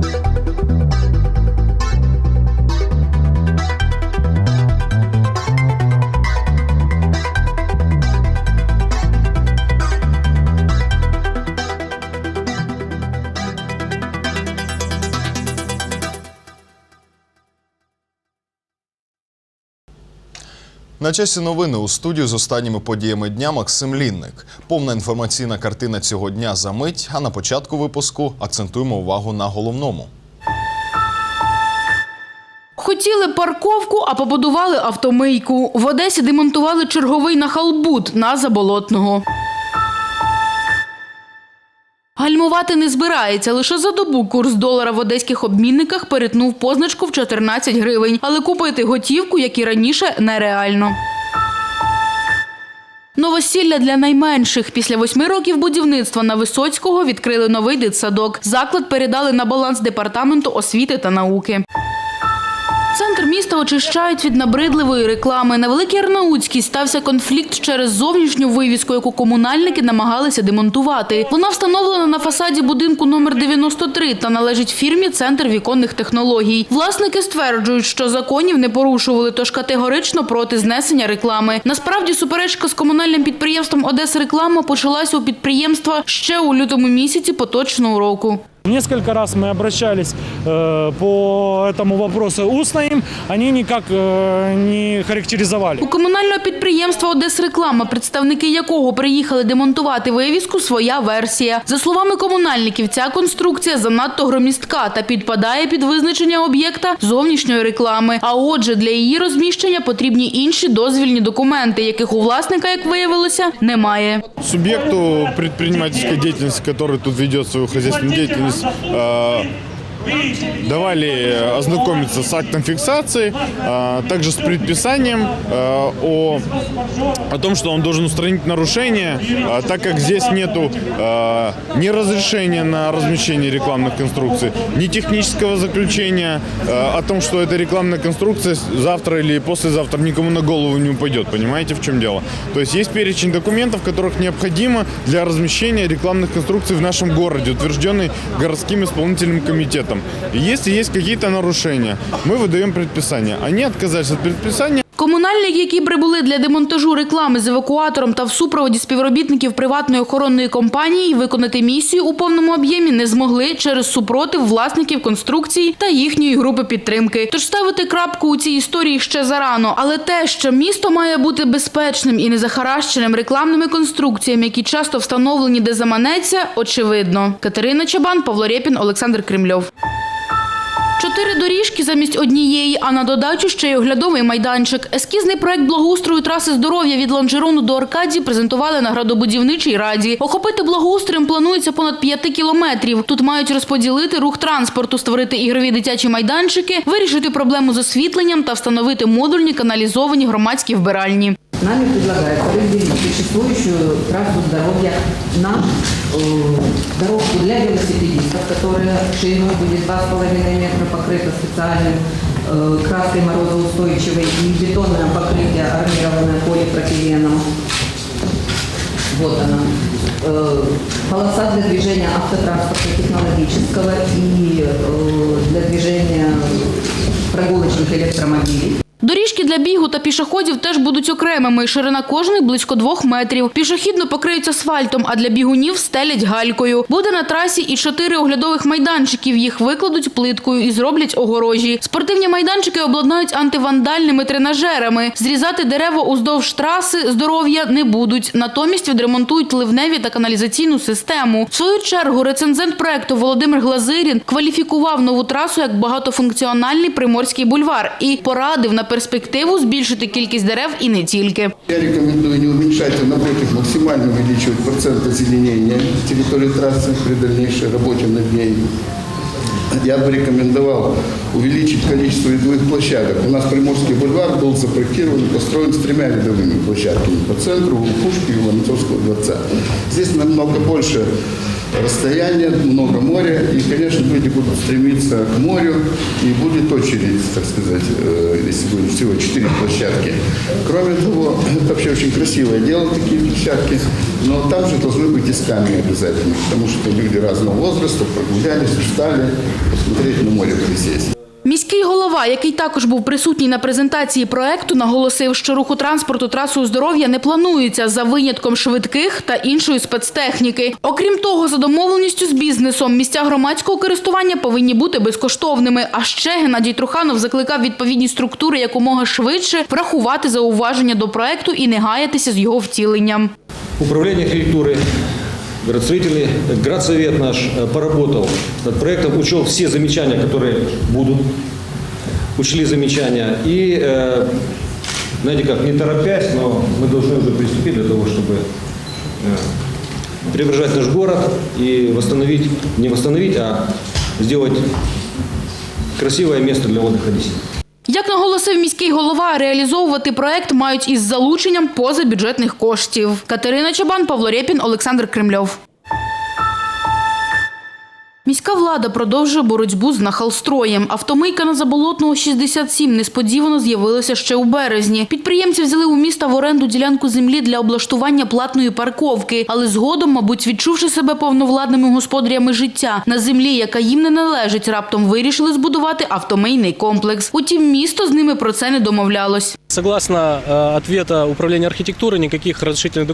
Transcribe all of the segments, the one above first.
thank you На часі новини у студію з останніми подіями дня Максим Лінник. Повна інформаційна картина цього дня за мить. А на початку випуску акцентуємо увагу на головному. Хотіли парковку, а побудували автомийку. В Одесі демонтували черговий нахалбут на Заболотного. Гальмувати не збирається. Лише за добу курс долара в одеських обмінниках перетнув позначку в 14 гривень. Але купити готівку, як і раніше, нереально. Новосілля для найменших. Після восьми років будівництва на Висоцького відкрили новий дитсадок. Заклад передали на баланс департаменту освіти та науки. Центр міста очищають від набридливої реклами. На Великій Арнаутській стався конфлікт через зовнішню вивіску, яку комунальники намагалися демонтувати. Вона встановлена на фасаді будинку номер 93 та належить фірмі Центр віконних технологій. Власники стверджують, що законів не порушували, тож категорично проти знесення реклами. Насправді суперечка з комунальним підприємством Одеса реклама почалася у підприємства ще у лютому місяці поточного року. Несколько раз мы обращались э, по этому вопросу устно им, они никак э, не характеризовали. У комунального підприємства «Одесреклама», представники якого приїхали демонтувати вивіску, своя версія. За словами комунальників, ця конструкція занадто громістка та підпадає під визначення об'єкта зовнішньої реклами. А отже, для її розміщення потрібні інші дозвільні документи, яких у власника, як виявилося, немає. субъекту предпринимательской деятельности, который тут ведет свою хозяйственную деятельность, э, давали ознакомиться с актом фиксации, э, также с предписанием э, о, о том, что он должен устранить нарушение, э, так как здесь нету э, ни разрешения на размещение рекламных конструкций, ни технического заключения э, о том, что эта рекламная конструкция завтра или послезавтра никому на голову не упадет. Понимаете, в чем дело? То есть есть перечень документов, которых необходимо для размещения рекламных конструкций в нашем городе, утвержденный городским исполнительным комитетом. И если есть какие-то нарушения, мы выдаем предписание. Они отказались от предписания, Комунальники, які прибули для демонтажу реклами з евакуатором та в супроводі співробітників приватної охоронної компанії, виконати місію у повному об'ємі не змогли через супротив власників конструкції та їхньої групи підтримки. Тож ставити крапку у цій історії ще зарано. Але те, що місто має бути безпечним і незахаращеним рекламними конструкціями, які часто встановлені де заманеться, очевидно. Катерина Чабан, Павло Рєпін, Олександр Кремльов. Чотири доріжки замість однієї, а на додачу ще й оглядовий майданчик. Ескізний проект благоустрою траси здоров'я від Ланжерону до Аркадії презентували на градобудівничій раді. Охопити благоустроєм планується понад п'яти кілометрів. Тут мають розподілити рух транспорту, створити ігрові дитячі майданчики, вирішити проблему з освітленням та встановити модульні каналізовані громадські вбиральні. Нами предлагается разделить существующую трассу здоровья на э, дорожку для велосипедистов, которая шириной будет 2,5 метра покрыта специальным э, краской морозоустойчивой и бетонное покрытие армированное полипропиленом. Вот она. Э, Полоса для движения автотранспорта технологического и э, для движения прогулочных электромобилей. Доріжки для бігу та пішоходів теж будуть окремими. Ширина кожної близько двох метрів. Пішохідно покриють асфальтом, а для бігунів стелять галькою. Буде на трасі і чотири оглядових майданчиків. Їх викладуть плиткою і зроблять огорожі. Спортивні майданчики обладнають антивандальними тренажерами. Зрізати дерева уздовж траси здоров'я не будуть. Натомість відремонтують ливневі та каналізаційну систему. В свою чергу рецензент проекту Володимир Глазирін кваліфікував нову трасу як багатофункціональний приморський бульвар і порадив на перспективу збільшити кількість дерев і не тільки. Я рекомендую не уменьшать, а максимально увеличивать процент озеленения территории трассы при дальнейшей работе над ней. Я бы рекомендовал увеличить количество рядовых площадок. У нас Приморский бульвар был запроектирован и построен с тремя рядовыми площадками по центру, у Пушки и у Ломонцовского дворца. Здесь намного больше расстояние, много моря, и, конечно, люди будут стремиться к морю, и будет очередь, так сказать, э, если будет всего четыре площадки. Кроме того, это вообще очень красивое дело, такие площадки, но там же должны быть и скамьи обязательно, потому что люди разного возраста прогулялись, устали, посмотреть на море присесть. Міський голова, який також був присутній на презентації проекту, наголосив, що руху транспорту трасою здоров'я не планується за винятком швидких та іншої спецтехніки. Окрім того, за домовленістю з бізнесом місця громадського користування повинні бути безкоштовними. А ще Геннадій Труханов закликав відповідні структури якомога швидше врахувати зауваження до проекту і не гаятися з його втіленням. Управление архитектуры, градостроительный, градсовет наш э, поработал над проектом, учел все замечания, которые будут, учли замечания. И, э, знаете как, не торопясь, но мы должны уже приступить для того, чтобы э, преображать наш город и восстановить, не восстановить, а сделать красивое место для отдыха детей. Як наголосив міський голова, реалізовувати проект мають із залученням позабюджетних коштів. Катерина Чабан, Павло Рєпін, Олександр Кремльов. Міська влада продовжує боротьбу з нахалстроєм. Автомийка на Заболотного 67 несподівано з'явилася ще у березні. Підприємці взяли у міста в оренду ділянку землі для облаштування платної парковки, але згодом, мабуть, відчувши себе повновладними господарями життя на землі, яка їм не належить, раптом вирішили збудувати автомийний комплекс. Утім, місто з ними про це не домовлялось. Согласно э, ответа Управления архитектуры, никаких разрешительных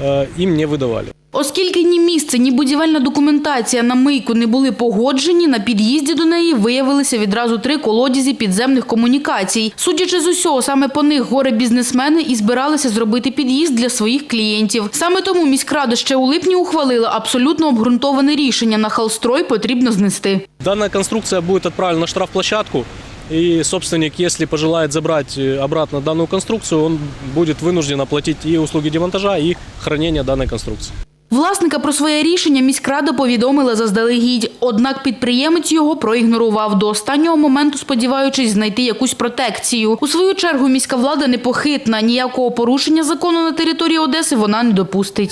э, не выдавали. Оскільки ні місце, ні будівельна документація на мийку не були погоджені, на під'їзді до неї виявилися відразу три колодязі підземних комунікацій. Судячи з усього, саме по них горе бізнесмени і збиралися зробити під'їзд для своїх клієнтів. Саме тому міськрада ще у липні ухвалила абсолютно обґрунтоване рішення на халстрой потрібно знести. Данная конструкция будет отправлена на штрафплощадку, и собственник, если пожелает забрать э, обратно данную конструкцию, он будет вынужден оплатить и услуги демонтажа, и хранения данной конструкции. Власника про своє рішення міськрада повідомила заздалегідь. Однак підприємець його проігнорував до останнього моменту, сподіваючись знайти якусь протекцію. У свою чергу міська влада непохитна. Ніякого порушення закону на території Одеси вона не допустить.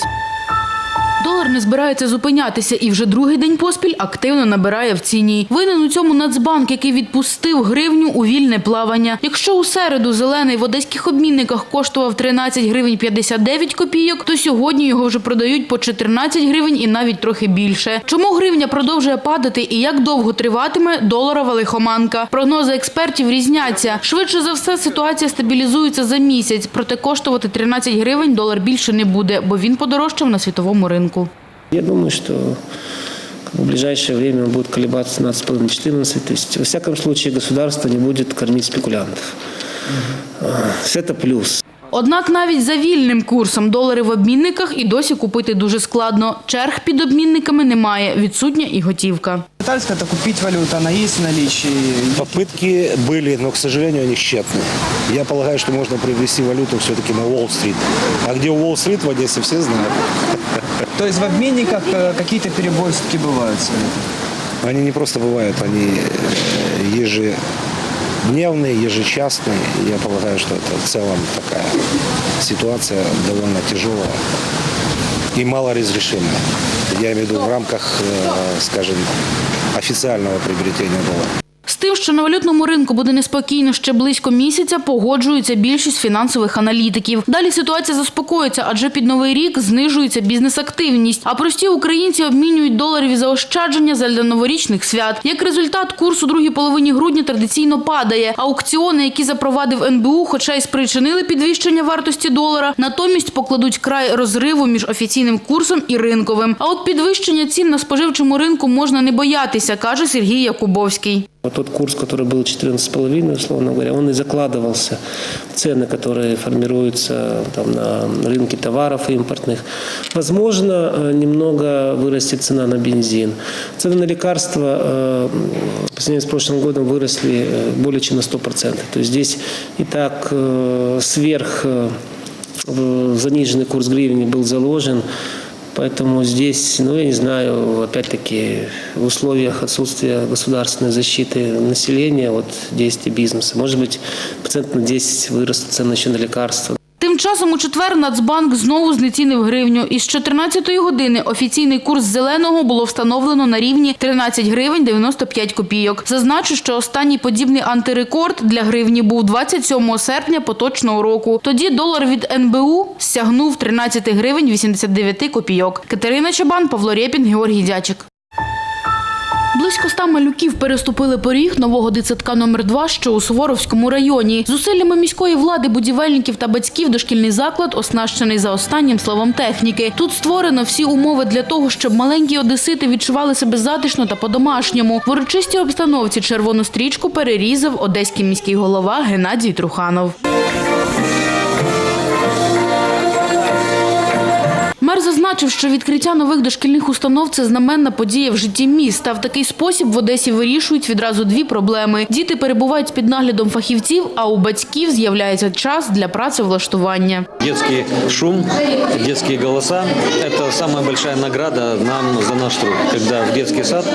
Долар не збирається зупинятися і вже другий день поспіль активно набирає в ціні. Винен у цьому Нацбанк, який відпустив гривню у вільне плавання. Якщо у середу зелений в одеських обмінниках коштував 13 гривень 59 копійок, то сьогодні його вже продають по 14 гривень і навіть трохи більше. Чому гривня продовжує падати і як довго триватиме доларова лихоманка? Прогнози експертів різняться. Швидше за все, ситуація стабілізується за місяць, проте коштувати 13 гривень долар більше не буде, бо він подорожчав на світовому ринку Я думаю, что в ближайшее время он будет колебаться 15,5-14. То есть, во всяком случае, государство не будет кормить спекулянтов. А, Это плюс. Однак навіть за вільним курсом долари в обмінниках і досі купити дуже складно. Черг під обмінниками немає, відсутня і готівка. Пытались как-то купить валюту, она есть в наличии. Попытки были, но, к сожалению, они тщетны. Я полагаю, что можно приобрести валюту все-таки на Уолл-стрит. А где Уолл-стрит в Одессе, все знают. То есть в обменниках э, какие-то перебои все-таки бывают. Они не просто бывают, они э, ежедневные, ежечасные. Я полагаю, что это в целом такая ситуация довольно тяжелая и малоразрешимая. Я имею в виду в рамках, э, скажем, официального приобретения доллара. Тим, що на валютному ринку буде неспокійно ще близько місяця, погоджується більшість фінансових аналітиків. Далі ситуація заспокоїться, адже під новий рік знижується бізнес-активність. А прості українці обмінюють доларові заощадження задля новорічних свят. Як результат, курс у другій половині грудня традиційно падає. Аукціони, які запровадив НБУ, хоча й спричинили підвищення вартості долара, натомість покладуть край розриву між офіційним курсом і ринковим. А от підвищення цін на споживчому ринку можна не боятися, каже Сергій Якубовський. Вот тот курс, который был 14,5, условно говоря, он и закладывался в цены, которые формируются там, на рынке товаров импортных. Возможно, э, немного вырастет цена на бензин. Цены на лекарства э, по сравнению с прошлым годом выросли э, более чем на 100%. То есть здесь и так э, сверх э, в- заниженный курс гривны был заложен Поэтому здесь, ну, я не знаю, опять-таки, в условиях отсутствия государственной защиты населения от действий бизнеса, может быть, процент на 10 вырастут цены еще на лекарства. Тим часом у четвер Нацбанк знову знецінив гривню. Із 14 години офіційний курс зеленого було встановлено на рівні 13 гривень 95 копійок. Зазначу, що останній подібний антирекорд для гривні був 27 серпня поточного року. Тоді долар від НБУ стягнув 13 гривень 89 копійок. Катерина Чабан, Павло Рєпін, Георгій Дячик. Близько ста малюків переступили поріг нового дитсадка номер 2 що у Суворовському районі. Зусиллями міської влади, будівельників та батьків дошкільний заклад оснащений за останнім словом техніки. Тут створено всі умови для того, щоб маленькі одесити відчували себе затишно та по-домашньому. В урочистій обстановці червону стрічку перерізав одеський міський голова Геннадій Труханов. Мер зазначив, що відкриття нових дошкільних установ це знаменна подія в житті міста. В такий спосіб в Одесі вирішують відразу дві проблеми: діти перебувають під наглядом фахівців, а у батьків з'являється час для працевлаштування. Детский шум, детские голоса – самая большая награда нам за наш труд. Когда в детский сад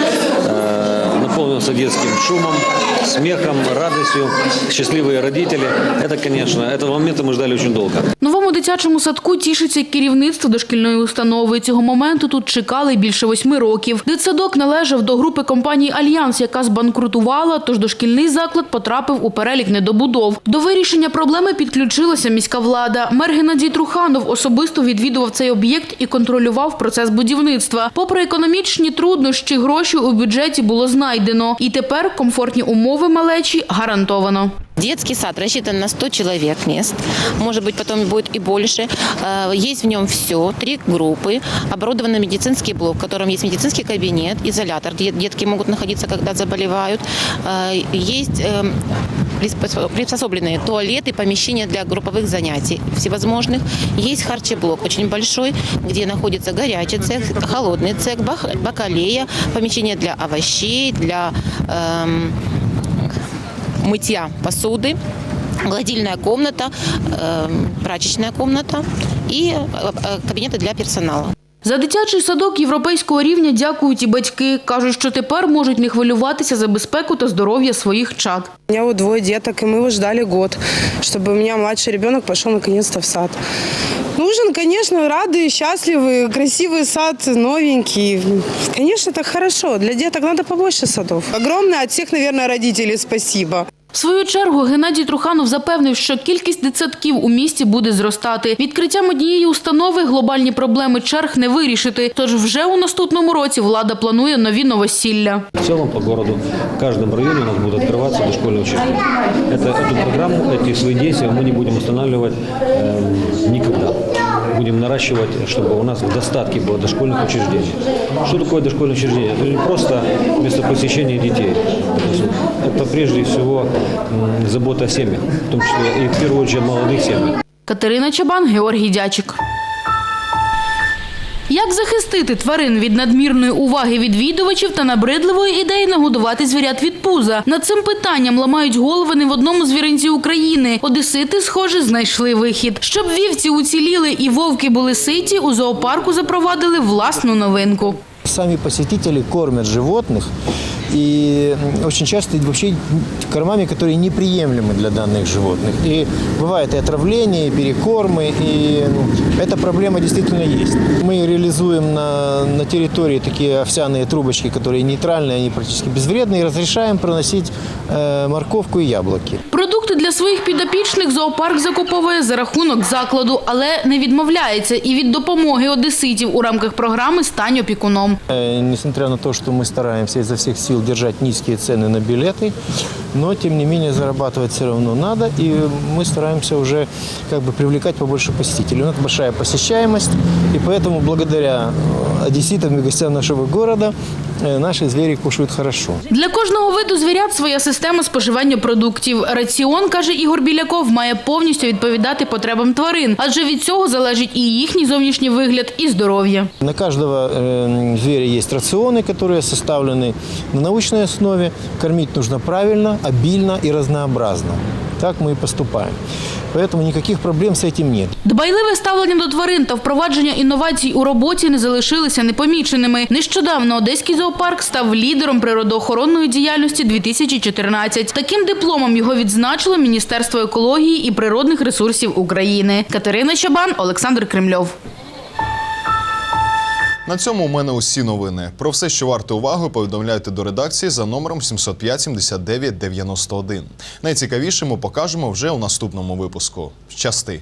э, наполнился детским шумом, смехом, радостью, счастливые родители. Это, конечно, этого момента мы ждали очень долго. Новому дитячому садку тішиться керівництво дошкільної установи. Цього моменту тут чекали більше восьми років. Дитсадок належав до групи компаній Альянс, яка збанкрутувала, тож дошкільний заклад потрапив у перелік недобудов. До вирішення проблеми підключилася міська влада. Мер Геннадій Труханов особисто відвідував цей об'єкт і контролював процес будівництва. Попри економічні труднощі, гроші у бюджеті було знайдено. І тепер комфортні умови малечі гарантовано. Детский сад рассчитан на 100 человек мест, может быть, потом будет и больше. Э, Есть в нем все, три группы, оборудован медицинский блок, в котором есть медицинский кабинет, изолятор, где детки могут находиться, когда заболевают. Э, Есть приспосо- приспособленные туалеты, помещения для групповых занятий всевозможных. Есть харчеблок очень большой, где находится горячий цех, холодный цех, бакалея, помещение для овощей, для эм, мытья посуды, гладильная комната, э, прачечная комната и э, кабинеты для персонала. За дитячий садок європейського рівня дякують і батьки. Кажуть, що тепер можуть не хвилюватися за безпеку та здоров'я своїх чад. У меня вот двое деток, и мы его ждали год, чтобы у меня младший ребенок пошел наконец-то в сад. Нужен, конечно, рады, счастливый, красивый сад, новенький. Конечно, это хорошо. Для деток надо побольше садов. Огромное от всех, наверное, родителей спасибо. В свою чергу Геннадій Труханов запевнив, що кількість дитсадків у місті буде зростати. Відкриттям однієї установи глобальні проблеми черг не вирішити. Тож вже у наступному році влада планує нові новосілля. В целом по городу, в каждом районе у нас будут открываться дошкольные учреждения. Это, эту программу, эти свои действия мы не будем останавливать э, никогда. Будем наращивать, чтобы у нас в достатке было дошкольных учреждений. Что такое дошкольное учреждение? Это не просто место посещения детей. Это прежде всего м, забота о семьях, в том числе и в первую очередь о молодых семьях. Катерина Чабан, Георгій Дячик. Як захистити тварин від надмірної уваги відвідувачів та набридливої ідеї нагодувати звірят від пуза? Над цим питанням ламають голови не в одному звіринці України. Одесити, схоже, знайшли вихід. Щоб вівці уціліли і вовки були ситі, у зоопарку запровадили власну новинку. Самі посетителі кормять животных и очень часто вообще кормами, которые неприемлемы для данных животных. И бывает и отравление, и перекормы, и ну, эта проблема действительно есть. Мы реализуем на, на территории такие овсяные трубочки, которые нейтральные, они практически безвредные, и разрешаем проносить э, морковку и яблоки. Продукти для своїх підопічних зоопарк закуповує за рахунок закладу, але не відмовляється і від допомоги одеситів у рамках програми «Стань опікуном». Э, Несмотря на то, что мы стараемся изо всех сил держать низкие цены на билеты, но тем не менее зарабатывать все равно надо, и мы стараемся уже как бы привлекать побольше посетителей. У нас большая посещаемость, и поэтому благодаря э, одесситам и гостям нашего города э, наши звери кушают хорошо. Для кожного виду звірят своя система споживання продуктів. Раціон, каже Ігор Біляков, має повністю відповідати потребам тварин, адже від цього залежить і їхній зовнішній вигляд, і здоров'я. На каждого э, зверя есть рационы, которые составлены на научной основе. Кормить нужно правильно, обильно и разнообразно. Так мы и поступаем. Поэтому никаких проблем с этим нет. Дбайливе ставлення до тварин та впровадження інновацій у роботі не залишилися непоміченими. Нещодавно Одеський зоопарк став лідером природоохоронної діяльності 2014. Таким дипломом його відзначило Міністерство екології і природних ресурсів України. Катерина Чабан, Олександр Кремльов. На цьому у мене усі новини. Про все, що варто уваги, повідомляйте до редакції за номером 705 79 91. Найцікавіше ми покажемо вже у наступному випуску. Щасти!